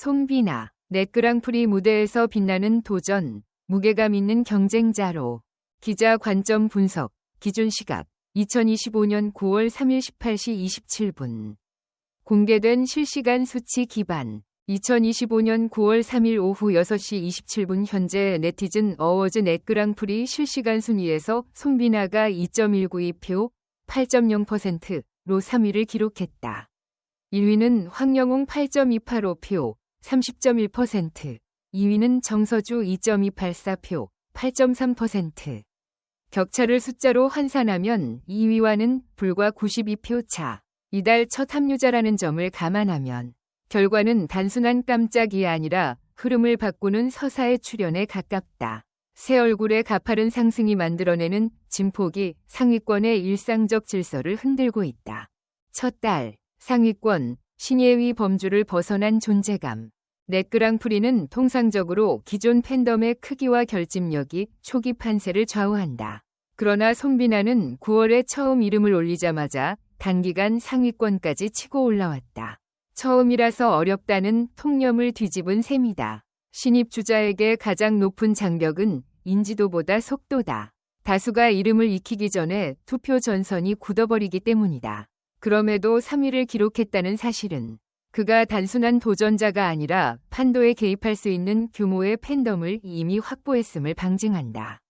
송비나 넷그랑프리 무대에서 빛나는 도전, 무게감 있는 경쟁자로 기자 관점 분석, 기준 시각 2025년 9월 3일 18시 27분 공개된 실시간 수치 기반 2025년 9월 3일 오후 6시 27분 현재 네티즌 어워즈 넷그랑프리 실시간 순위에서 송비나가 2.192표 8.0%로 3위를 기록했다. 1위는 황영웅 8.285표 30.1%, 2위는 정서주 2.284표 8.3%. 격차를 숫자로 환산하면 2위와는 불과 92표 차. 이달 첫 합류자라는 점을 감안하면 결과는 단순한 깜짝이 아니라 흐름을 바꾸는 서사의 출현에 가깝다. 새 얼굴의 가파른 상승이 만들어내는 진폭이 상위권의 일상적 질서를 흔들고 있다. 첫 달, 상위권, 신예위 범주를 벗어난 존재감. 넷그랑프리는 통상적으로 기존 팬덤의 크기와 결집력이 초기 판세를 좌우한다. 그러나 손비나는 9월에 처음 이름을 올리자마자 단기간 상위권까지 치고 올라왔다. 처음이라서 어렵다는 통념을 뒤집은 셈이다. 신입 주자에게 가장 높은 장벽은 인지도보다 속도다. 다수가 이름을 익히기 전에 투표 전선이 굳어버리기 때문이다. 그럼에도 3위를 기록했다는 사실은 그가 단순한 도전자가 아니라 판도에 개입할 수 있는 규모의 팬덤을 이미 확보했음을 방증한다.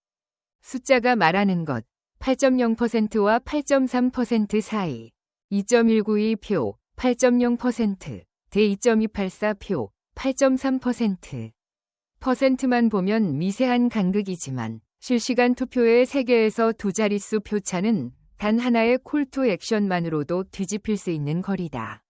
숫자가 말하는 것 8.0%와 8.3% 사이 2.192표 8.0%, 대 2.284표 8.3%. 퍼센트만 보면 미세한 간극이지만 실시간 투표의 세계에서 두 자릿수 표차는 단 하나의 콜투 액션만으로도 뒤집힐 수 있는 거리다.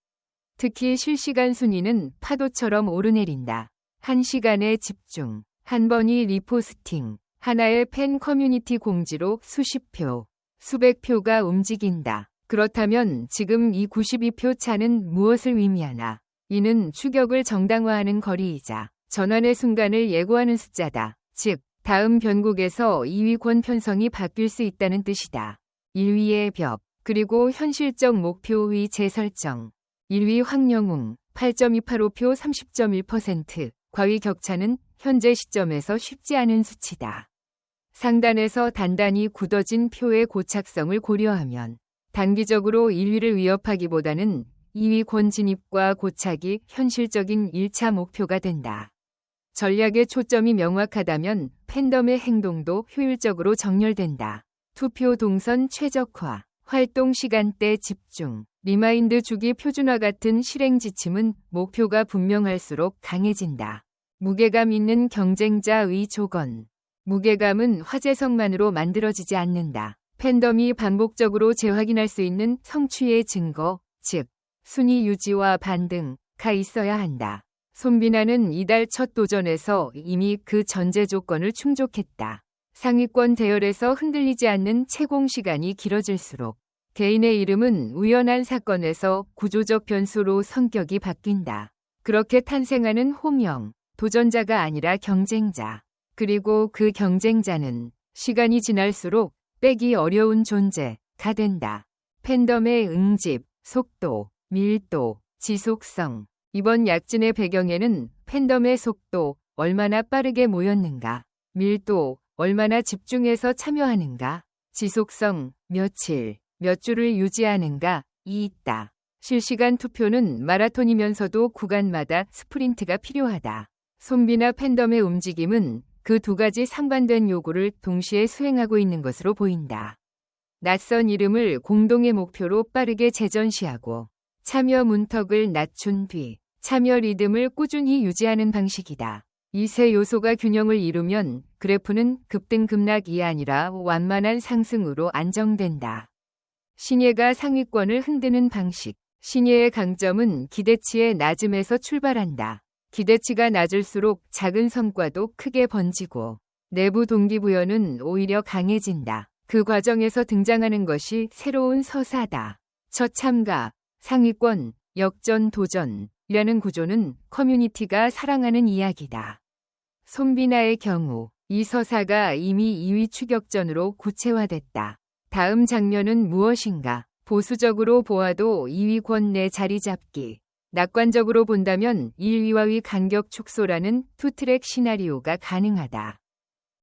특히 실시간 순위는 파도처럼 오르내린다. 한 시간의 집중, 한 번이 리포스팅, 하나의 팬 커뮤니티 공지로 수십 표, 수백 표가 움직인다. 그렇다면 지금 이 92표 차는 무엇을 의미하나? 이는 추격을 정당화하는 거리이자 전환의 순간을 예고하는 숫자다. 즉, 다음 변곡에서 2위권 편성이 바뀔 수 있다는 뜻이다. 1위의 벽, 그리고 현실적 목표의 재설정. 1위 황영웅 8.285표 30.1%, 과위 격차는 현재 시점에서 쉽지 않은 수치다. 상단에서 단단히 굳어진 표의 고착성을 고려하면 단기적으로 1위를 위협하기보다는 2위 권 진입과 고착이 현실적인 1차 목표가 된다. 전략의 초점이 명확하다면 팬덤의 행동도 효율적으로 정렬된다. 투표 동선 최적화, 활동 시간대 집중, 리마인드 주기 표준화 같은 실행 지침은 목표가 분명할수록 강해진다. 무게감 있는 경쟁자의 조건, 무게감은 화제성만으로 만들어지지 않는다. 팬덤이 반복적으로 재확인할 수 있는 성취의 증거, 즉, 순위 유지와 반등가 있어야 한다. 손비나는 이달 첫 도전에서 이미 그 전제 조건을 충족했다. 상위권 대열에서 흔들리지 않는 채공 시간이 길어질수록 개인의 이름은 우연한 사건에서 구조적 변수로 성격이 바뀐다. 그렇게 탄생하는 호명, 도전자가 아니라 경쟁자. 그리고 그 경쟁자는 시간이 지날수록 빼기 어려운 존재가 된다. 팬덤의 응집, 속도, 밀도, 지속성. 이번 약진의 배경에는 팬덤의 속도, 얼마나 빠르게 모였는가, 밀도, 얼마나 집중해서 참여하는가, 지속성, 며칠, 몇 주를 유지하는가, 이 있다. 실시간 투표는 마라톤이면서도 구간마다 스프린트가 필요하다. 손비나 팬덤의 움직임은 그 두 가지 상반된 요구를 동시에 수행하고 있는 것으로 보인다. 낯선 이름을 공동의 목표로 빠르게 재전시하고 참여 문턱을 낮춘 뒤 참여 리듬을 꾸준히 유지하는 방식이다. 이 세 요소가 균형을 이루면 그래프는 급등 급락이 아니라 완만한 상승으로 안정된다. 신예가 상위권을 흔드는 방식. 신예의 강점은 기대치의 낮음에서 출발한다. 기대치가 낮을수록 작은 성과도 크게 번지고 내부 동기부여는 오히려 강해진다. 그 과정에서 등장하는 것이 새로운 서사다. 첫 참가, 상위권, 역전 도전이 라는 구조는 커뮤니티가 사랑하는 이야기다. 손비나의 경우 이 서사가 이미 2위 추격전으로 구체화됐다. 다음 장면은 무엇인가? 보수적으로 보아도 2위권 내 자리 잡기. 낙관적으로 본다면 1위와 위 간격 축소라는 투트랙 시나리오가 가능하다.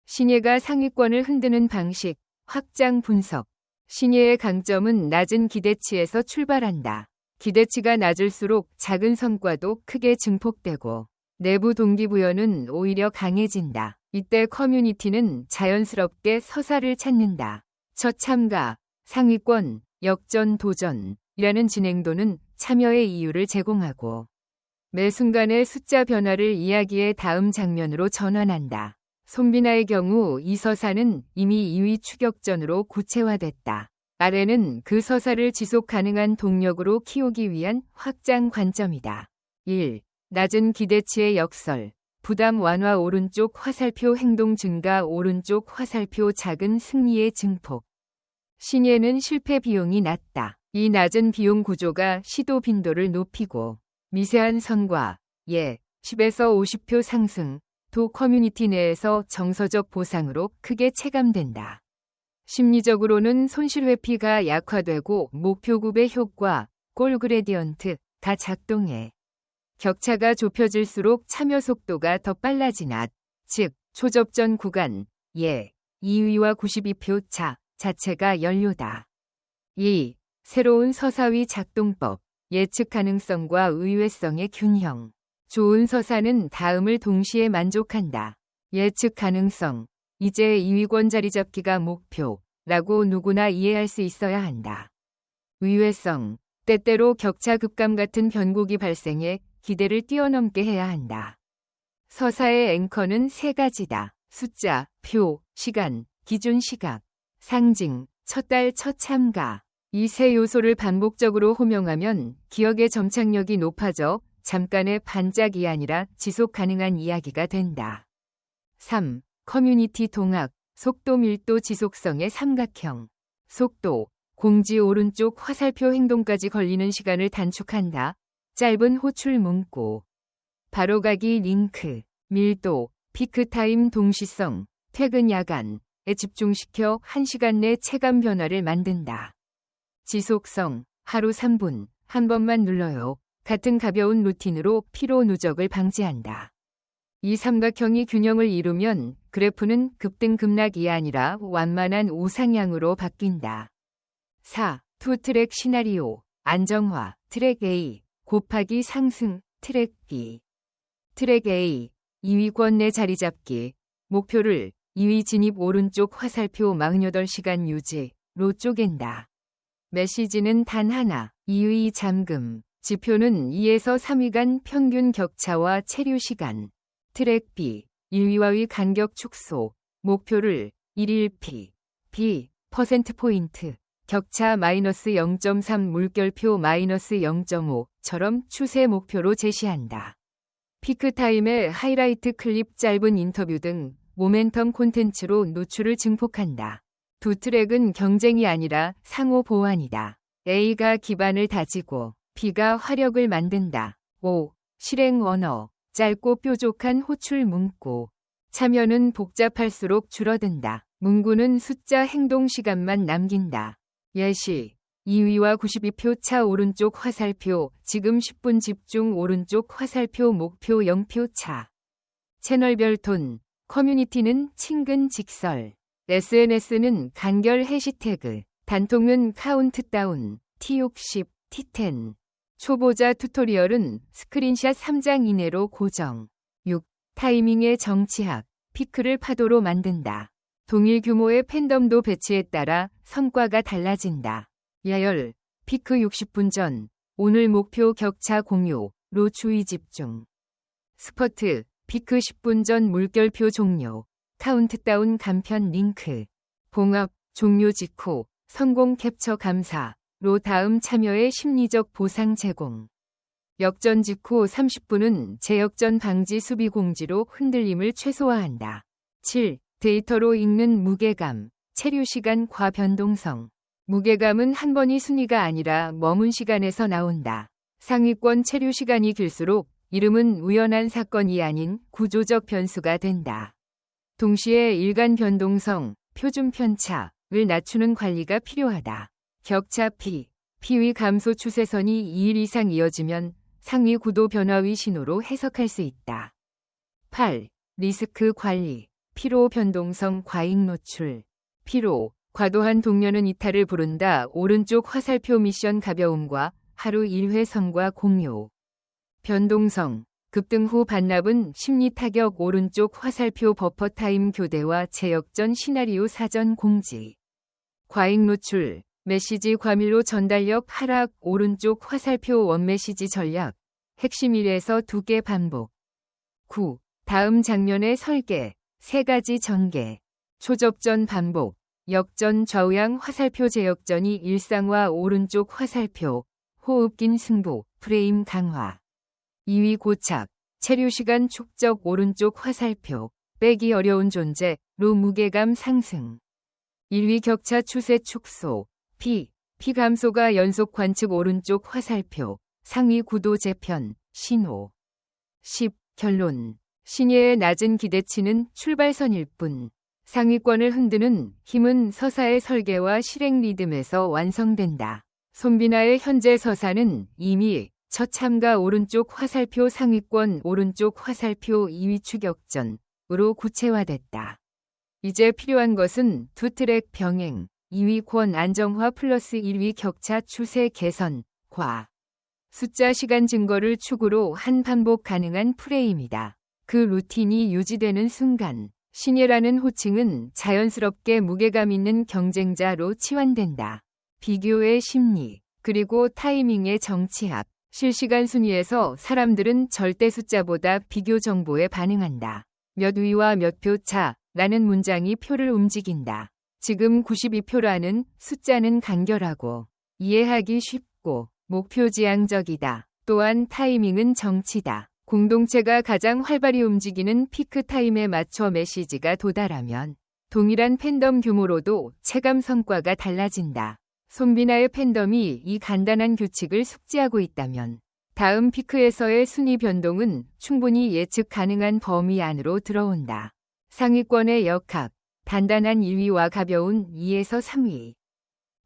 신예가 상위권을 흔드는 방식, 확장 분석. 신예의 강점은 낮은 기대치에서 출발한다. 기대치가 낮을수록 작은 성과도 크게 증폭되고 내부 동기부여는 오히려 강해진다. 이때 커뮤니티는 자연스럽게 서사를 찾는다. 첫 참가, 상위권, 역전, 도전이라는 진행도는 참여의 이유를 제공하고 매 순간의 숫자 변화를 이야기의 다음 장면으로 전환한다. 손비나의 경우 이 서사는 이미 2위 추격전으로 구체화됐다. 아래는 그 서사를 지속 가능한 동력으로 키우기 위한 확장 관점이다. 1. 낮은 기대치의 역설. 부담 완화 오른쪽 화살표 행동 증가 오른쪽 화살표 작은 승리의 증폭. 신예는 실패 비용이 낮다. 이 낮은 비용 구조가 시도 빈도를 높이고 미세한 성과, 예, 10에서 50표 상승, 도 커뮤니티 내에서 정서적 보상으로 크게 체감된다. 심리적으로는 손실 회피가 약화되고 목표급의 효과, 골 그레디언트가 작동해 격차가 좁혀질수록 참여 속도가 더 빨라지나, 즉 초접전 구간, 예, 2위와 92표 차 자체가 연료다. 2. 새로운 서사위 작동법, 예측 가능성과 의외성의 균형. 좋은 서사는 다음을 동시에 만족한다. 예측 가능성. 이제 2위권 자리 잡기가 목표라고 누구나 이해할 수 있어야 한다. 의외성. 때때로 격차 급감 같은 변곡이 발생해 기대를 뛰어넘게 해야 한다. 서사의 앵커는 세 가지다. 숫자, 표, 시간, 기준 시각, 상징, 첫 달 첫 참가. 이 세 요소를 반복적으로 호명하면 기억의 점착력이 높아져 잠깐의 반짝이 아니라 지속 가능한 이야기가 된다. 3. 커뮤니티 동학, 속도 밀도 지속성의 삼각형. 속도, 공지 오른쪽 화살표 행동까지 걸리는 시간을 단축한다. 짧은 호출 문구. 바로가기 링크, 밀도, 피크타임 동시성, 퇴근 야간에 집중시켜 1시간 내 체감 변화를 만든다. 지속성, 하루 3분, 한 번만 눌러요. 같은 가벼운 루틴으로 피로 누적을 방지한다. 이 삼각형이 균형을 이루면 그래프는 급등 급락이 아니라 완만한 우상향으로 바뀐다. 4. 투트랙 시나리오 안정화 트랙 A 곱하기 상승 트랙 B 트랙 A 2위권 내 자리 잡기 목표를 2위 진입 오른쪽 화살표 48시간 유지로 쪼갠다. 메시지는 단 하나 2위 잠금 지표는 2에서 3위 간 평균 격차와 체류 시간, 트랙 B, 1위와 위 간격 축소, 목표를 1일 P, 퍼센트 포인트, 격차 마이너스 0.3 물결표 마이너스 0.5처럼 추세 목표로 제시한다. 피크 타임의 하이라이트 클립 짧은 인터뷰 등 모멘텀 콘텐츠로 노출을 증폭한다. 두 트랙은 경쟁이 아니라 상호 보완이다. A가 기반을 다지고 B가 화력을 만든다. 5. 실행 언어. 짧고 뾰족한 호출 문구. 참여는 복잡할수록 줄어든다. 문구는 숫자 행동 시간만 남긴다. 예시. 2위와 92표 차 오른쪽 화살표, 지금 10분 집중 오른쪽 화살표 목표 0표 차. 채널별 톤, 커뮤니티는 친근 직설. SNS는 간결 해시태그, 단통은 카운트다운, T60, T10. 초보자 튜토리얼은 스크린샷 3장 이내로 고정. 6. 타이밍의 정치학. 피크를 파도로 만든다. 동일 규모의 팬덤도 배치에 따라 성과가 달라진다. 야열. 피크 60분 전. 오늘 목표 격차 공유로 주의 집중. 스퍼트. 피크 10분 전 물결표 종료. 카운트다운 간편 링크. 봉합. 종료 직후. 성공 캡처 감사. 로 다음 참여의 심리적 보상 제공. 역전 직후 30분은 재역전 방지 수비 공지로 흔들림을 최소화한다. 7. 데이터로 읽는 무게감, 체류 시간 과 변동성. 무게감은 한 번이 순위가 아니라 머문 시간에서 나온다. 상위권 체류 시간이 길수록 이름은 우연한 사건이 아닌 구조적 변수가 된다. 동시에 일간 변동성, 표준 편차를 낮추는 관리가 필요하다. 격차 P, P위 감소 추세선이 2일 이상 이어지면 상위 구도 변화위 신호로 해석할 수 있다. 8. 리스크 관리, 피로 변동성 과잉 노출, 피로, 과도한 동료는 이탈을 부른다. 오른쪽 화살표 미션 가벼움과 하루 1회 성과 공유. 변동성, 급등 후 반납은 심리 타격 오른쪽 화살표 버퍼 타임 교대와 제역전 시나리오 사전 공지. 과잉 노출, 메시지 과밀로 전달력 하락 오른쪽 화살표 원 메시지 전략. 핵심 1에서 2개 반복. 9. 다음 장면의 설계. 세 가지 전개. 초접전 반복. 역전 좌우양 화살표 제역전이 일상화 오른쪽 화살표. 호흡 긴 승부. 프레임 강화. 2위 고착. 체류 시간 축적 오른쪽 화살표. 빼기 어려운 존재. 로 무게감 상승. 1위 격차 추세 축소. P. 피 감소가 연속 관측 오른쪽 화살표. 상위 구도 재편. 신호. 10. 결론. 신예의 낮은 기대치는 출발선일 뿐. 상위권을 흔드는 힘은 서사의 설계와 실행 리듬에서 완성된다. 손비나의 현재 서사는 이미 첫 참가 오른쪽 화살표 상위권 오른쪽 화살표 2위 추격전으로 구체화됐다. 이제 필요한 것은 투트랙 병행, 2위 권 안정화 플러스 1위 격차 추세 개선, 과 숫자 시간 증거를 축으로 한 반복 가능한 프레임이다. 그 루틴이 유지되는 순간 신예라는 호칭은 자연스럽게 무게감 있는 경쟁자로 치환된다. 비교의 심리, 그리고 타이밍의 정치합, 실시간 순위에서 사람들은 절대 숫자보다 비교 정보에 반응한다. 몇 위와 몇 표 차라는 문장이 표를 움직인다. 지금 92표라는 숫자는 간결하고 이해하기 쉽고 목표지향적이다. 또한 타이밍은 정치다. 공동체가 가장 활발히 움직이는 피크 타임에 맞춰 메시지가 도달하면 동일한 팬덤 규모로도 체감 성과가 달라진다. 손비나의 팬덤이 이 간단한 규칙을 숙지하고 있다면 다음 피크에서의 순위 변동은 충분히 예측 가능한 범위 안으로 들어온다. 상위권의 역학, 단단한 1위와 가벼운 2에서 3위.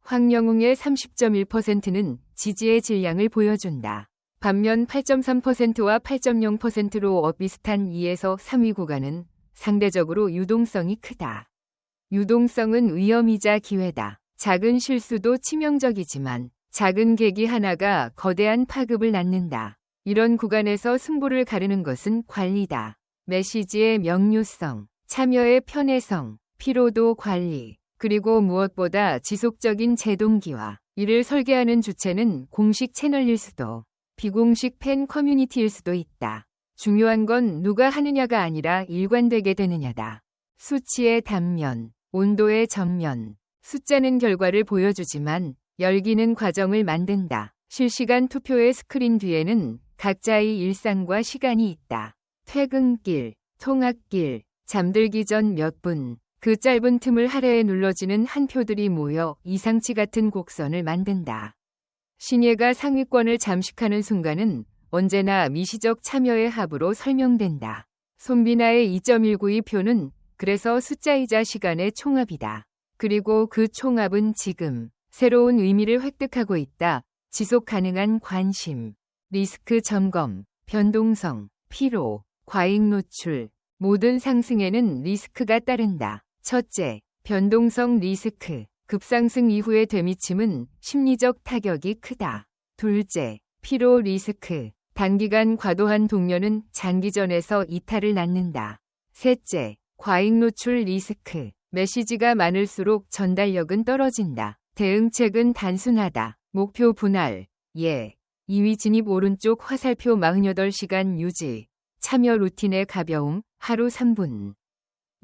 황영웅의 30.1%는 지지의 질량을 보여준다. 반면 8.3%와 8.0%로 비슷한 2에서 3위 구간은 상대적으로 유동성이 크다. 유동성은 위험이자 기회다. 작은 실수도 치명적이지만 작은 계기 하나가 거대한 파급을 낳는다. 이런 구간에서 승부를 가르는 것은 관리다. 메시지의 명료성, 참여의 편해성, 피로도 관리, 그리고 무엇보다 지속적인 제동기와 이를 설계하는 주체는 공식 채널일 수도 비공식 팬 커뮤니티일 수도 있다. 중요한 건 누가 하느냐가 아니라 일관되게 되느냐다. 수치의 단면, 온도의 전면, 숫자는 결과를 보여주지만 열기는 과정을 만든다. 실시간 투표의 스크린 뒤에는 각자의 일상과 시간이 있다. 퇴근길, 통학길, 잠들기 전 몇 분, 그 짧은 틈을 하래에 눌러지는 한 표들이 모여 이상치 같은 곡선을 만든다. 신예가 상위권을 잠식하는 순간은 언제나 미시적 참여의 합으로 설명된다. 손비나의 2.192 표는 그래서 숫자이자 시간의 총합이다. 그리고 그 총합은 지금 새로운 의미를 획득하고 있다. 지속 가능한 관심, 리스크 점검, 변동성, 피로, 과잉 노출, 모든 상승에는 리스크가 따른다. 첫째, 변동성 리스크. 급상승 이후의 되미침은 심리적 타격이 크다. 둘째, 피로 리스크. 단기간 과도한 동료는 장기전에서 이탈을 낳는다. 셋째, 과잉 노출 리스크. 메시지가 많을수록 전달력은 떨어진다. 대응책은 단순하다. 목표 분할. 예. 2위 진입 오른쪽 화살표 48시간 유지. 참여 루틴의 가벼움. 하루 3분.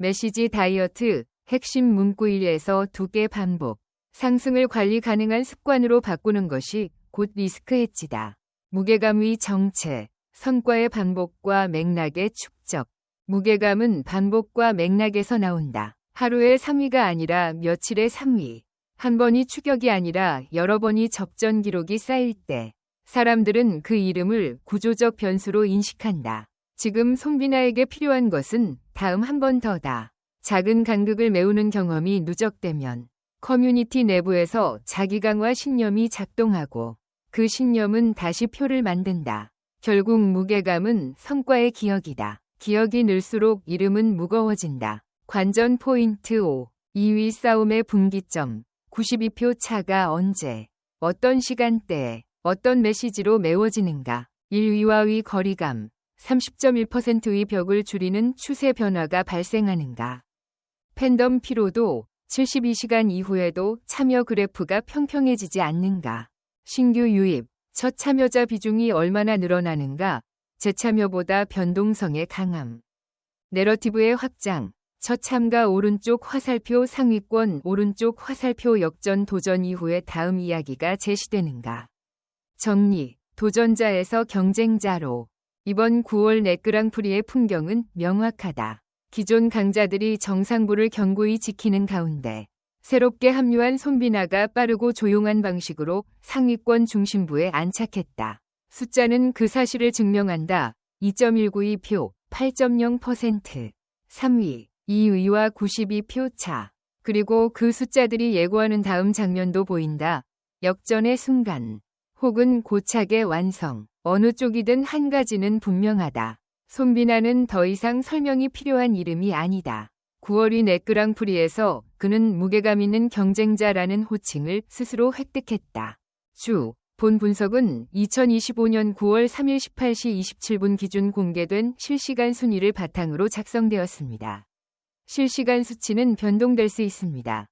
메시지 다이어트. 핵심 문구 1에서 2개 반복. 상승을 관리 가능한 습관으로 바꾸는 것이 곧 리스크 해지다. 무게감 위 정체, 성과의 반복과 맥락의 축적. 무게감은 반복과 맥락에서 나온다. 하루의 3위가 아니라 며칠의 3위. 한 번이 추격이 아니라 여러 번이 접전 기록이 쌓일 때 사람들은 그 이름을 구조적 변수로 인식한다. 지금 손비나에게 필요한 것은 다음 한 번 더다. 작은 간극을 메우는 경험이 누적되면 커뮤니티 내부에서 자기 강화 신념이 작동하고 그 신념은 다시 표를 만든다. 결국 무게감은 성과의 기억이다. 기억이 늘수록 이름은 무거워진다. 관전 포인트 5. 2위 싸움의 분기점. 92표 차가 언제, 어떤 시간대에, 어떤 메시지로 메워지는가. 1위와의 거리감. 30.1%의 벽을 줄이는 추세 변화가 발생하는가. 팬덤 피로도 72시간 이후에도 참여 그래프가 평평해지지 않는가. 신규 유입, 첫 참여자 비중이 얼마나 늘어나는가. 재참여보다 변동성의 강함. 내러티브의 확장, 첫 참가 오른쪽 화살표 상위권 오른쪽 화살표 역전 도전 이후에 다음 이야기가 제시되는가. 정리, 도전자에서 경쟁자로. 이번 9월 네그랑프리의 풍경은 명확하다. 기존 강자들이 정상부를 견고히 지키는 가운데 새롭게 합류한 손비나가 빠르고 조용한 방식으로 상위권 중심부에 안착했다. 숫자는 그 사실을 증명한다. 2.192표, 8.0%. 3위, 2위와 92표 차. 그리고 그 숫자들이 예고하는 다음 장면도 보인다. 역전의 순간. 혹은 고착의 완성. 어느 쪽이든 한 가지는 분명하다. 손비나는 더 이상 설명이 필요한 이름이 아니다. 9월이 네그랑프리에서 그는 무게감 있는 경쟁자라는 호칭을 스스로 획득했다. 주, 본 분석은 2025년 9월 3일 18시 27분 기준 공개된 실시간 순위를 바탕으로 작성되었습니다. 실시간 수치는 변동될 수 있습니다.